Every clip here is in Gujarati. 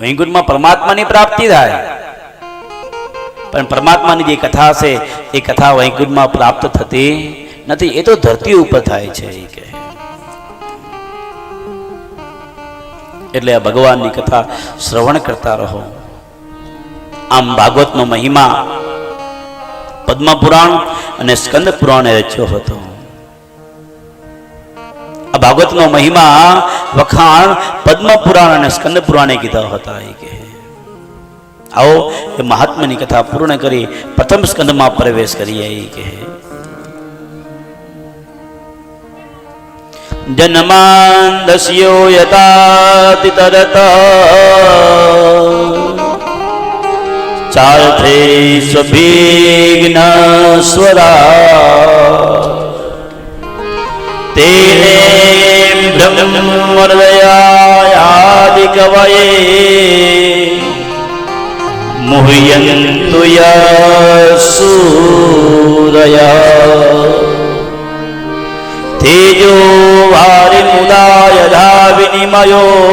વૈકુંઠમાં પરમાત્માની પ્રાપ્તિ થાય. પણ પરમાત્માની જે કથા છે, એ કથા વૈકુંઠમાં પ્રાપ્ત થતી નથી. એ તો ધરતી ઉપર થાય છે, એ એટલે આ ભગવાનની કથા શ્રવણ કરતા રહો. આમ ભાગવતનો મહિમા પદ્મ પુરાણ અને સ્કંદ પુરાણે રચ્યો હતો. આ ભાગવતનો મહિમા વખાણ પદ્મ પુરાણ અને સ્કંદ પુરાણે કીધા હતા એ કે. આવો એ મહાત્માની કથા પૂર્ણ કરી પ્રથમ સ્કંદમાં પ્રવેશ કરીએ એ કે. જન્માંદસ્યો યતાતિ તરત. ચાલથે સ્વભિઘ્ન સ્વરા. તેને બ્રહ્મર્દયાદિ કવયે મુહ્યન્તુ યસૂરયા તેજો વારિમુદાય ધા વિનિમયો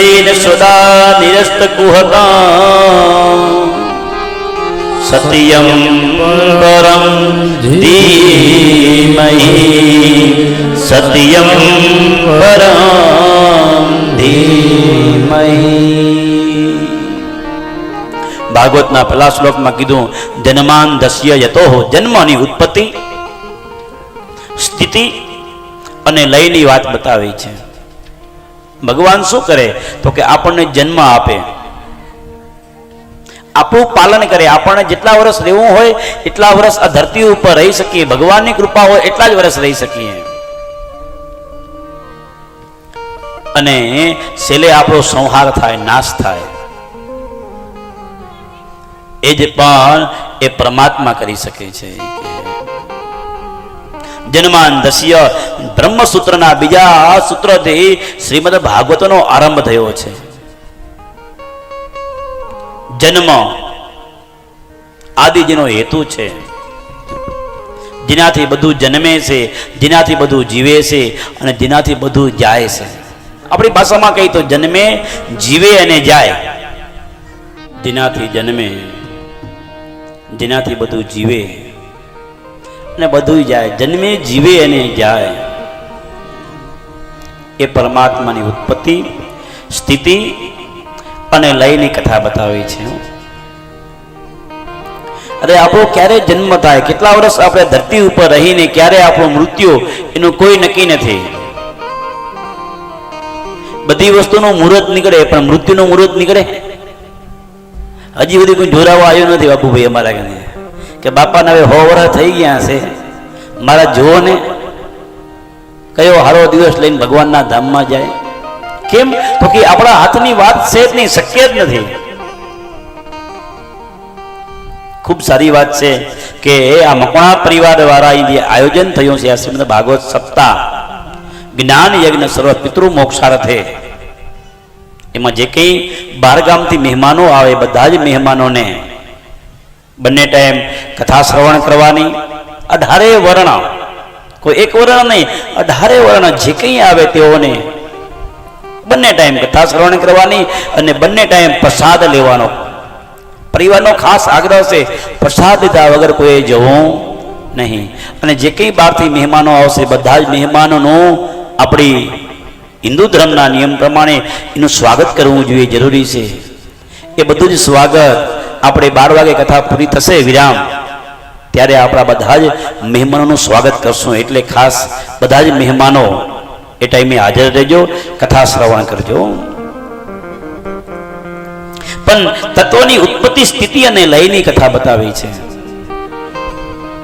સ્વેન સદા નિરસ્ત કુહતા સત્યમ પરમ ધીમહી સત્યમ પરમ ધીમહી ભાગવતના પહેલા શ્લોકમાં કીધું, જન્માન દસ્ય યતો જન્મની ઉત્પત્તિ. સ્થિતિ અને લયની વાત બતાવી છે. ભગવાન શું કરે? તો કે આપણને જન્મ આપે. આપણું પાલન કરે. આપણને જેટલા વર્ષ રહેવું હોય, એટલા વર્ષ આ ધરતી ઉપર રહી શકીએ. ભગવાનની કૃપા હોય, એટલા જ વર્ષ રહી શકીએ. અને છેલ્લે આપણો સંહાર થાય, નાશ થાય. એ જ પણ એ પરમાત્મા કરી શકે છે. જન્માન દસ્ય બ્રહ્મસૂત્રના બીજા સૂત્રથી શ્રીમદ ભાગવતનો આરંભ થયો છે. જન્મ આદિ જેનો હેતુ છે. જેનાથી બધું જન્મે છે, જેનાથી બધું જીવે છે અને જેનાથી બધું જાય છે. આપણી ભાષામાં કહી તો જન્મે, જીવે અને જાય. જેનાથી જન્મે, જેનાથી બધું જીવે. અને બધું જાય. જન્મે, જીવે અને જાય. એ પરમાત્માની ઉત્પત્તિ, સ્થિતિ અને લયની કથા બતાવી છે. અરે આપણો ક્યારે જન્મ થાય? કેટલા વર્ષ આપણે ધરતી ઉપર રહીને ક્યારે આપણું મૃત્યુ? એનું કોઈ નક્કી નથી. બધી વસ્તુનું મુહૂર્ત નીકળે, પણ મૃત્યુનું મુહૂર્ત નીકળે. હજી બધી કોઈ જોરાવા આવ્યો નથી બાપુભાઈ અમારા ઘરે. કે બાપાને હવે હોવરા થઈ ગયા છે. મારા જુઓ ને કયો હારો દિવસ લઈને ભગવાનના ધામમાં જાય? કેમ? તો કે આપણા હાથની વાત છે જ નહીં, શક્ય જ નથી. ખૂબ સારી વાત છે કે આ મકવાણા પરિવાર દ્વારા જે આયોજન થયું છે આ શ્રીમદ ભાગવત સપ્તાહ. જ્ઞાન યજ્ઞ સર્વ પિતૃ મોક્ષાર્થે. એમાં જે કંઈ બહારગામથી મહેમાનો આવે, બધા જ મહેમાનોને બંને ટાઈમ કથા શ્રવણ કરવાની, અઢારે વર્ણ. કોઈ એક વર્ણ નહીં, અઢારે વર્ણ જે કંઈ આવે તેઓને બંને ટાઈમ કથા શ્રવણ કરવાની અને બંને ટાઈમ પ્રસાદ લેવાનો. પરિવારનો ખાસ આગ્રહ છે, પ્રસાદ લીધા વગર કોઈ જવું નહીં. અને જે કંઈ બહારથી મહેમાનો આવશે, બધા જ મહેમાનોનું આપણી હિન્દુ ધર્મના નિયમ પ્રમાણે એનું સ્વાગત કરવું જોઈએ, જરૂરી છે. એ બધું જ સ્વાગત આપણે બાર વાગે કથા પૂરી થશે, વિરામ. ત્યારે આપણા બધા જ મહેમાનોનું સ્વાગત કરશું. એટલે ખાસ બધા જ મહેમાનો એ ટાઈમે હાજર રહેજો, કથા શ્રવણ કરજો. પણ તત્વોની ઉત્પત્તિ સ્થિતિ અને લયની કથા બતાવી છે.